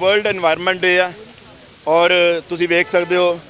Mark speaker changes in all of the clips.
Speaker 1: World environment ਡੇ ਆ। ਔਰ ਤੁਸੀਂ ਵੇਖ ਸਕਦੇ ਹੋ,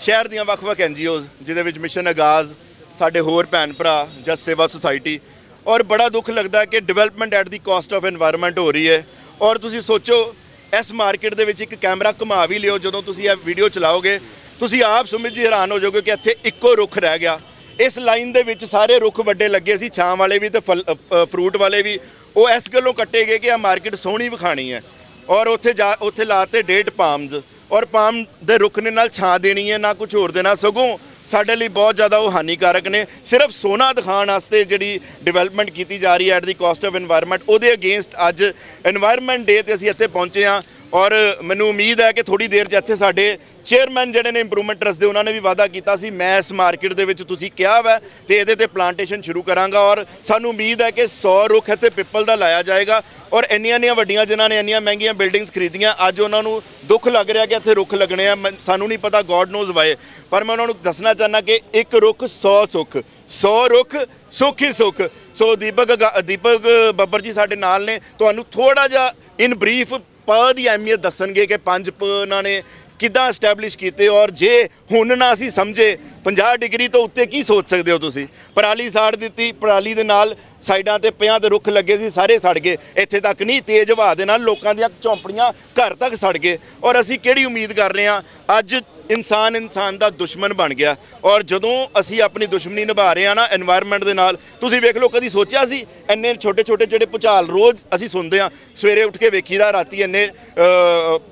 Speaker 1: ਸ਼ਹਿਰ ਦੀਆਂ ਵੱਖ-ਵੱਖ ਐਨਜੀਓਜ਼ ਜਿਹਦੇ ਵਿੱਚ ਮਿਸ਼ਨ ਆਗਾਜ਼ ਸਾਡੇ ਹੋਰ ਭੈਣ ਭਰਾ ਜਸ ਸੇਵਾ ਸੁਸਾਇਟੀ ਔਰ ਬੜਾ ਦੁੱਖ ਲੱਗਦਾ ਕਿ development at the cost of environment ਹੋ ਰਹੀ ਹੈ। ਔਰ ਤੁਸੀਂ ਸੋਚੋ, ਇਸ ਮਾਰਕੀਟ ਦੇ ਵਿੱਚ ਇੱਕ ਕੈਮਰਾ ਘੁਮਾ ਵੀ ਲਿਓ, ਜਦੋਂ ਤੁਸੀਂ ਇਹ ਵੀਡੀਓ ਚਲਾਓਗੇ, ਤੁਸੀਂ ਆਪ ਸੁਮਿਤ ਜੀ ਹੈਰਾਨ ਹੋ ਜਾਓਗੇ ਕਿ ਇੱਥੇ ਇੱਕੋ ਰੁੱਖ ਰਹਿ ਗਿਆ। ਇਸ ਲਾਈਨ ਦੇ ਵਿੱਚ ਸਾਰੇ ਰੁੱਖ ਵੱਡੇ ਲੱਗੇ ਸੀ, ਛਾਂ ਵਾਲੇ ਵੀ ਤੇ ਫਰੂਟ ਵਾਲੇ ਵੀ। ਉਹ ਇਸ ਗੱਲੋਂ ਕੱਟੇ ਗਏ ਕਿ ਆ ਮਾਰਕੀਟ ਸੋਹਣੀ ਵਿਖਾਣੀ ਹੈ। ਔਰ ਉੱਥੇ ਜਾ, ਉੱਥੇ ਲਾਤੇ ਡੇਟ ਪਾਮਸ ਔਰ ਪਾਮ ਦੇ ਰੁੱਖ ਨੇ ਨਾਲ ਛਾਂ ਦੇਣੀ ਹੈ, ਨਾ ਕੁਝ ਹੋਰ ਦੇਣਾ। ਸਗੋਂ ਸਾਡੇ ਲਈ ਬਹੁਤ ਜ਼ਿਆਦਾ ਉਹ ਹਾਨੀਕਾਰਕ ਨੇ। ਸਿਰਫ ਸੋਨਾ ਦਿਖਾਉਣ ਵਾਸਤੇ ਜਿਹੜੀ ਡਿਵੈਲਪਮੈਂਟ ਕੀਤੀ ਜਾ ਰਹੀ ਹੈ at the cost of environment ਉਹਦੇ ਅਗੇਂਸਟ ਅੱਜ এনवायरमेंट ਡੇ ਤੇ ਅਸੀਂ ਇੱਥੇ ਪਹੁੰਚੇ ਹਾਂ। ਔਰ ਮੈਨੂੰ ਉਮੀਦ ਹੈ ਕਿ ਥੋੜੀ ਦੇਰ 'ਚ ਇੱਥੇ ਸਾਡੇ ਚੇਅਰਮੈਨ ਜਿਹੜੇ ਨੇ ਇੰਪਰੂਵਮੈਂਟ ਟਰਸਟ ਦੇ, ਉਹਨਾਂ ਨੇ ਵੀ ਵਾਅਦਾ ਕੀਤਾ ਸੀ। ਮੈਂ ਇਸ ਮਾਰਕੀਟ ਦੇ ਵਿੱਚ ਤੁਸੀਂ ਕਿਹਾ ਵਾ ਤੇ ਇਹਦੇ ਤੇ ਪਲਾਂਟੇਸ਼ਨ ਸ਼ੁਰੂ ਕਰਾਂਗਾ ਔਰ ਸਾਨੂੰ ਉਮੀਦ ਹੈ ਕਿ 100 ਰੁੱਖ ਇੱਥੇ ਪਿੱਪਲ ਦਾ ਲਾਇਆ ਜਾਏਗਾ ਔਰ ਇੰਨੀਆਂ ਇੰਨੀਆਂ ਵੱਡੀਆਂ ਜਿਨ੍ਹਾਂ ਨੇ ਇੰਨੀਆਂ ਮਹਿੰਗੀਆਂ ਬਿਲਡਿੰਗਸ ਖਰੀਦੀਆਂ, ਅੱਜ ਉਹਨਾਂ ਨੂੰ ਦੁੱਖ ਲੱਗ ਰਿਹਾ ਕਿ ਇੱਥੇ ਰੁੱਖ ਲੱਗਣੇ ਆ। ਮੈਂ- ਸਾਨੂੰ ਨਹੀਂ ਪਤਾ ਗੋਡ ਨੋਜ਼ ਵਾਏ ਪਰ ਮੈਂ ਉਹਨਾਂ ਨੂੰ ਦੱਸਣਾ ਚਾਹੁੰਦਾ ਕਿ ਇੱਕ ਰੁੱਖ 100 ਸੁੱਖ 100 ਰੁੱਖ ਸੁੱਖ ਹੀ ਸੁੱਖ। ਸੋ ਦੀਪਕ ਗਾ- ਦੀਪਕ ਬੱਬਰ ਜੀ ਸਾਡੇ ਨਾਲ ਨੇ। ਤੁਹਾਨੂੰ ਥੋੜਾ ਜਿਹਾ ਇਨ ਬਰੀਫ ਪ ਦੀ ਅਹਿਮੀਅਤ ਦੱਸਣਗੇ ਕਿ ਪੰਜ ਪ ਉਹਨਾਂ ਨੇ ਕਿੱਦਾਂ ਐਸਟੈਬਲਿਸ਼ ਕੀਤੇ ਔਰ ਜੇ ਹੁਣ ਨਾ ਅਸੀਂ ਸਮਝੇ 50 ਡਿਗਰੀ ਤੋਂ ਉੱਤੇ ਕੀ ਸੋਚ ਸਕਦੇ ਹੋ ਤੁਸੀਂ? ਪਰਾਲੀ ਸਾੜ ਦਿੱਤੀ, ਪਰਾਲੀ ਦੇ ਨਾਲ ਸਾਈਡਾਂ ਤੇ ਪਿਆਂ ਦੇ ਰੁੱਖ ਲੱਗੇ ਸੀ, ਸਾਰੇ ਸੜ ਗਏ। ਇੱਥੇ ਤੱਕ ਨਹੀਂ, ਤੇਜ਼ ਹਵਾ ਦੇ ਨਾਲ ਲੋਕਾਂ ਦੀਆਂ ਝੌਂਪੜੀਆਂ ਘਰ ਤੱਕ ਸੜ ਗਏ। ਔਰ ਅਸੀਂ ਕਿਹੜੀ ਉਮੀਦ ਕਰ ਰਹੇ ਹਾਂ? ਅੱਜ ਇਨਸਾਨ ਇਨਸਾਨ ਦਾ ਦੁਸ਼ਮਣ ਬਣ ਗਿਆ। ਔਰ ਜਦੋਂ ਅਸੀਂ ਆਪਣੀ ਦੁਸ਼ਮਣੀ ਨਿਭਾ ਰਹੇ ਹਾਂ ਨਾ এনवायरमेंट ਦੇ ਨਾਲ, ਤੁਸੀਂ ਵੇਖ ਲਓ, ਕਦੀ ਸੋਚਿਆ ਸੀ? ਐਨੇ ਛੋਟੇ ਛੋਟੇ ਜਿਹੜੇ ਪੁਚਾਲ ਰੋਜ਼ ਅਸੀਂ ਸੁਣਦੇ ਹਾਂ। ਸਵੇਰੇ ਉੱਠ ਕੇ ਵੇਖੀਦਾ, ਰਾਤੀ ਐਨੇ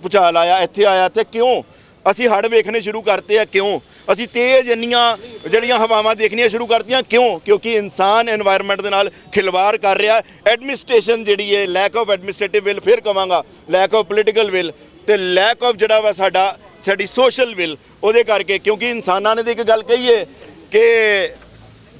Speaker 1: ਪੁਚਾਲ ਆਇਆ, ਇੱਥੇ ਆਇਆ ਤੇ ਕਿਉਂ? ਅਸੀਂ ਹੜ ਵੇਖਣੇ ਸ਼ੁਰੂ ਕਰਤੇ ਆ, ਕਿਉਂ? ਅਸੀਂ ਤੇਜ਼ ਇੰਨੀਆਂ ਜਿਹੜੀਆਂ ਹਵਾਵਾਂ ਦੇਖਣੀਆਂ ਸ਼ੁਰੂ ਕਰਤੀਆਂ, ਕਿਉਂ? ਕਿਉਂਕਿ ਇਨਸਾਨ এনवायरमेंट ਦੇ ਨਾਲ ਖਿਲਵਾੜ ਕਰ ਰਿਹਾ। ਐਡਮਿਨਿਸਟ੍ਰੇਸ਼ਨ ਜਿਹੜੀ ਹੈ ਲੈਕ ਆਫ ਐਡਮਿਨਿਸਟ੍ਰੇਟਿਵ ਵਿਲ ਫਿਰ ਕਵਾਂਗਾ ਲੈਕ ਆਫ ਪੋਲੀਟੀਕਲ ਵਿਲ ਤੇ ਲੈਕ ਆਫ ਜਿਹੜਾ ਵਾ ਸਾਡਾ, ਸਾਡੀ ਸੋਸ਼ਲ ਵਿਲ ਉਹਦੇ ਕਰਕੇ, ਕਿਉਂਕਿ ਇਨਸਾਨਾਂ ਨੇ ਤੇ ਇੱਕ ਗੱਲ ਕਹੀ ਹੈ ਕਿ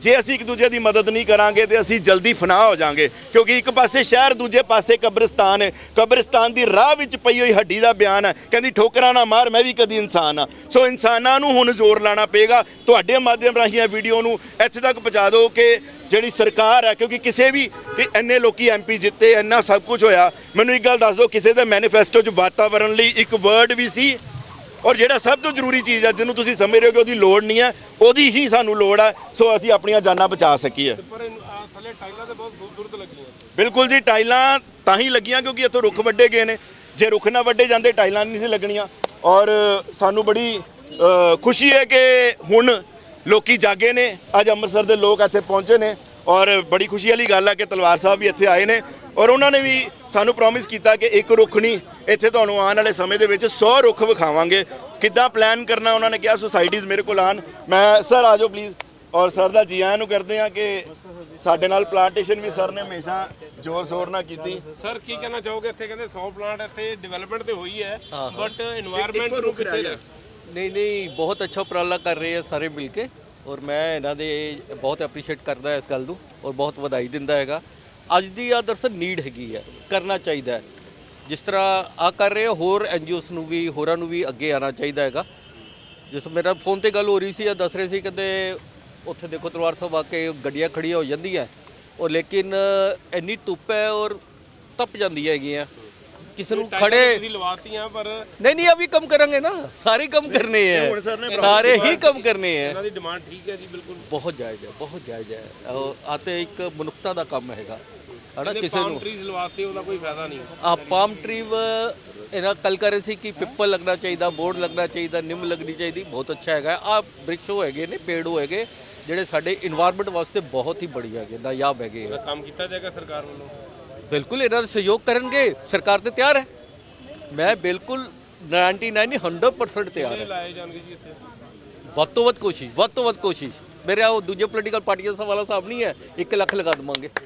Speaker 1: ਜੇ ਅਸੀਂ ਇੱਕ ਦੂਜੇ ਦੀ ਮਦਦ ਨਹੀਂ ਕਰਾਂਗੇ ਤੇ ਅਸੀਂ ਜਲਦੀ ਫਨਾਹ ਹੋ ਜਾਾਂਗੇ। ਕਿਉਂਕਿ ਇੱਕ ਪਾਸੇ ਸ਼ਹਿਰ, ਦੂਜੇ ਪਾਸੇ ਕਬਰਿਸਤਾਨ। ਹੈ ਕਬਰਿਸਤਾਨ ਦੀ ਰਾਹ ਵਿੱਚ ਪਈ ਹੋਈ ਹੱਡੀ ਦਾ ਬਿਆਨ ਹੈ। ਕਹਿੰਦੀ, ਠੋਕਰਾਂ ਨਾ ਮਾਰ, ਮੈਂ ਵੀ ਕਦੀ ਇਨਸਾਨ ਆ ਸੋ ਇਨਸਾਨਾਂ ਨੂੰ ਹੁਣ ਜ਼ੋਰ ਲਾਣਾ ਪਏਗਾ। ਤੁਹਾਡੇ ਮਾਧਿਅਮ ਰਾਹੀਂ ਇਹ ਵੀਡੀਓ ਨੂੰ ਇੱਥੇ ਤੱਕ ਪਹੁੰਚਾ ਦਿਓ ਕਿ ਜਿਹੜੀ ਸਰਕਾਰ ਹੈ, ਕਿਉਂਕਿ ਕਿਸੇ ਵੀ ਕਿ ਇੰਨੇ ਲੋਕੀ ਐਮਪੀ ਜਿੱਤੇ, ਇੰਨਾ ਸਭ ਕੁਝ ਹੋਇਆ। ਮੈਨੂੰ ਇੱਕ ਗੱਲ ਦੱਸ ਦਿਓ, ਕਿਸੇ ਦੇ ਮੈਨੀਫੈਸਟੋ 'ਚ ਵਾਤਾਵਰਣ ਲਈ ਇੱਕ ਵਰਡ ਵੀ ਸੀ? ਔਰ ਜਿਹੜਾ ਸਭ ਤੋਂ ਜ਼ਰੂਰੀ ਚੀਜ਼ ਹੈ ਜਿਹਨੂੰ ਤੁਸੀਂ ਸਮਝ ਰਹੇ ਹੋ ਕਿ ਉਹਦੀ ਲੋੜ ਨਹੀਂ ਹੈ ਉਹਦੀ ਹੀ ਸਾਨੂੰ ਲੋੜ ਹੈ ਸੋ ਅਸੀਂ ਆਪਣੀਆਂ ਜਾਨਾਂ ਬਚਾ ਸਕੀਏ।
Speaker 2: ਪਰ ਇਹਨੂੰ ਆਹ ਥੱਲੇ ਟਾਈਲਾਂ ਤੇ ਬਹੁਤ ਦੂਰ ਦੂਰ ਤੇ ਲੱਗੀਆਂ।
Speaker 1: ਬਿਲਕੁਲ ਜੀ ਟਾਈਲਾਂ ਤਾਂ ਹੀ ਲੱਗੀਆਂ ਕਿਉਂਕਿ ਇੱਥੋਂ ਰੁੱਖ ਵੱਡੇ ਗਏ ਨੇ। ਜੇ ਰੁੱਖ ਨਾ ਵੱਡੇ ਜਾਂਦੇ ਟਾਈਲਾਂ ਨਹੀਂ ਸੀ ਲੱਗਣੀਆਂ। ਔਰ ਸਾਨੂੰ ਬੜੀ ਖੁਸ਼ੀ ਹੈ ਕਿ ਹੁਣ ਲੋਕੀ ਜਾਗੇ ਨੇ। ਅੱਜ ਅੰਮ੍ਰਿਤਸਰ ਦੇ ਲੋਕ ਇੱਥੇ ਪਹੁੰਚੇ ਨੇ। ਔਰ ਬੜੀ ਖੁਸ਼ੀ ਵਾਲੀ ਗੱਲ ਹੈ ਕਿ ਤਲਵਾਰ ਸਾਹਿਬ ਵੀ ਇੱਥੇ ਆਏ ਨੇ। ਔਰ ਉਹਨਾਂ ਨੇ ਵੀ ਸਾਨੂੰ ਪ੍ਰੋਮਿਸ ਕੀਤਾ ਕਿ ਇੱਕ ਰੁੱਖ ਨਹੀਂ ਇੱਥੇ ਤੁਹਾਨੂੰ ਆਉਣ ਵਾਲੇ ਸਮੇਂ ਦੇ ਵਿੱਚ 100 ਰੁੱਖ ਵਿਖਾਵਾਂਗੇ। ਕਿੱਦਾਂ ਪਲਾਨ ਕਰਨਾ ਉਹਨਾਂ ਨੇ ਕਿਹਾ ਸੁਸਾਇਟੀਜ਼ ਮੇਰੇ ਕੋਲ ਆਣ ਮੈਂ ਸਰ ਆ ਜਾਓ ਪਲੀਜ਼ ਔਰ ਸਰ ਦਾ ਜੀ ਆਇਆਂ ਨੂੰ ਕਰਦੇ ਆ ਕਿ ਸਾਡੇ ਨਾਲ ਪਲਾਂਟੇਸ਼ਨ ਵੀ ਸਰ ਨੇ ਹਮੇਸ਼ਾ ਜ਼ੋਰ ਸ਼ੋਰ ਨਾਲ ਕੀਤੀ।
Speaker 2: ਸਰ ਕੀ ਕਹਿਣਾ ਚਾਹੋਗੇ? ਇੱਥੇ ਕਹਿੰਦੇ 100 ਪਲਾਂਟ ਇੱਥੇ ਡਿਵੈਲਪਮੈਂਟ ਤੇ ਹੋਈ ਹੈ ਬਟ এনवायरमेंट ਨੂੰ ਕਿੱਥੇ
Speaker 3: ਨਹੀਂ ਨਹੀਂ ਬਹੁਤ ਅੱਛਾ ਉਪਰਾਲਾ ਕਰ ਰਹੇ ਆ ਸਾਰੇ ਮਿਲ ਕੇ ਔਰ ਮੈਂ ਇਹਨਾਂ ਦੇ ਬਹੁਤ ਐਪਰੀਸ਼ੀਏਟ ਕਰਦਾ ਇਸ ਗੱਲ ਨੂੰ ਔਰ ਬਹੁਤ ਵਧਾਈ ਦਿੰਦਾ ਹੈਗਾ। ਅੱਜ ਦੀ ਆ ਦਰਸਲ ਨੀਡ ਹੈਗੀ ਹੈ ਕਰਨਾ ਚਾਹੀਦਾ ਹੈ। ਜਿਸ ਤਰ੍ਹਾਂ ਆ ਕਰ ਰਹੇ ਹੋ ਹੋਰ ਐਨਜੀਓਸ ਨੂੰ ਵੀ ਹੋਰਾਂ ਨੂੰ ਵੀ ਅੱਗੇ ਆਣਾ ਚਾਹੀਦਾ ਹੈਗਾ। ਜਿਸ ਮੇਰਾ ਫੋਨ ਤੇ ਗੱਲ ਹੋ ਰਹੀ ਸੀ ਆ ਦੱਸ ਰਹੇ ਸੀ ਕਹਿੰਦੇ ਉੱਥੇ ਦੇਖੋ ਤਲਵਾਰ ਸਾਹਿਬ ਆ ਕੇ ਗੱਡੀਆਂ ਖੜੀਆਂ ਹੋ ਜਾਂਦੀਆਂ। ਔਰ ਲੇਕਿਨ ਇੰਨੀ ਧੁੱਪ ਹੈ ਔਰ ਤਪ ਜਾਂਦੀ ਹੈਗੀ ਆ ਕਿਸੇ ਨੂੰ ਖੜੇ
Speaker 2: ਤੁਸੀਂ ਲਵਾਤੀਆਂ ਪਰ
Speaker 3: ਨਹੀਂ ਨਹੀਂ ਅਭੀ ਕੰਮ ਕਰਾਂਗੇ ਨਾ।
Speaker 1: ਸਾਰੇ ਕੰਮ ਕਰਨੇ
Speaker 3: ਹੈ ਸਾਰੇ ਹੀ ਕੰਮ ਕਰਨੇ ਹੈ
Speaker 2: ਇਹਨਾਂ ਦੀ ਡਿਮਾਂਡ ਠੀਕ ਹੈ ਜੀ ਬਿਲਕੁਲ।
Speaker 3: ਬਹੁਤ ਜਾਇਜ਼ ਹੈ ਬਹੁਤ ਜਾਇਜ਼ ਹੈ। ਆਤੇ ਇੱਕ ਮਨੁੱਖਤਾ ਦਾ ਕੰਮ ਹੈਗਾ। ਹਨਾ ਕਿਸੇ ਨੂੰ।
Speaker 2: ਟ੍ਰੀਜ਼ ਲਵਾਤੇ ਉਹਦਾ ਕੋਈ ਫਾਇਦਾ ਨਹੀਂ।
Speaker 3: ਆ ਪਾਮ ਟ੍ਰੀ ਇਹਨਾਂ ਕੱਲ ਕਰ ਸੀ ਕਿ ਪਿੱਪਲ ਲੱਗਣਾ ਚਾਹੀਦਾ ਬੋਰਡ ਲੱਗਣਾ ਚਾਹੀਦਾ ਨਿੰਮ ਲੱਗਣੀ ਚਾਹੀਦੀ ਬਹੁਤ ਅੱਛਾ ਹੈਗਾ। ਆ ਬ੍ਰਿਕਸ਼ ਹੋਏਗੇ ਨੇ ਪੇੜ ਹੋਏਗੇ ਜਿਹੜੇ ਸਾਡੇ ਇਨਵਾਇਰਨਮੈਂਟ ਵਾਸਤੇ ਬਹੁਤ ਹੀ ਬੜੀਆ ਹੈਗੇ ਨਾਯਾਬ ਹੈਗੇ
Speaker 2: ਉਹਦਾ ਕੰਮ ਕੀਤਾ ਜਾਏਗਾ ਸਰਕਾਰ ਵੱਲੋਂ?
Speaker 3: ਬਿਲਕੁਲ ਇਹਨਾਂ ਦਾ ਸਹਿਯੋਗ ਕਰਨਗੇ ਸਰਕਾਰ ਤੇ ਤਿਆਰ ਹੈ। ਮੈਂ ਬਿਲਕੁਲ 99 100% ਤਿਆਰ ਹਾਂ।
Speaker 2: ਲਾਏ ਜਾਣਗੇ ਜੀ ਇੱਥੇ?
Speaker 3: ਵੱਧ ਤੋਂ ਵੱਧ ਕੋਸ਼ਿਸ਼ ਵੱਧ ਤੋਂ ਵੱਧ ਕੋਸ਼ਿਸ਼। ਮੇਰੇ ਉਹ ਦੂਜੇ ਪੋਲੀਟੀਕਲ ਪਾਰਟੀਆਂ ਦਾ ਵਾਲਾ ਸਾਹਿਬ ਨਹੀਂ ਹੈ 1 ਲੱਖ ਲਗਾ ਦਵਾਂਗੇ।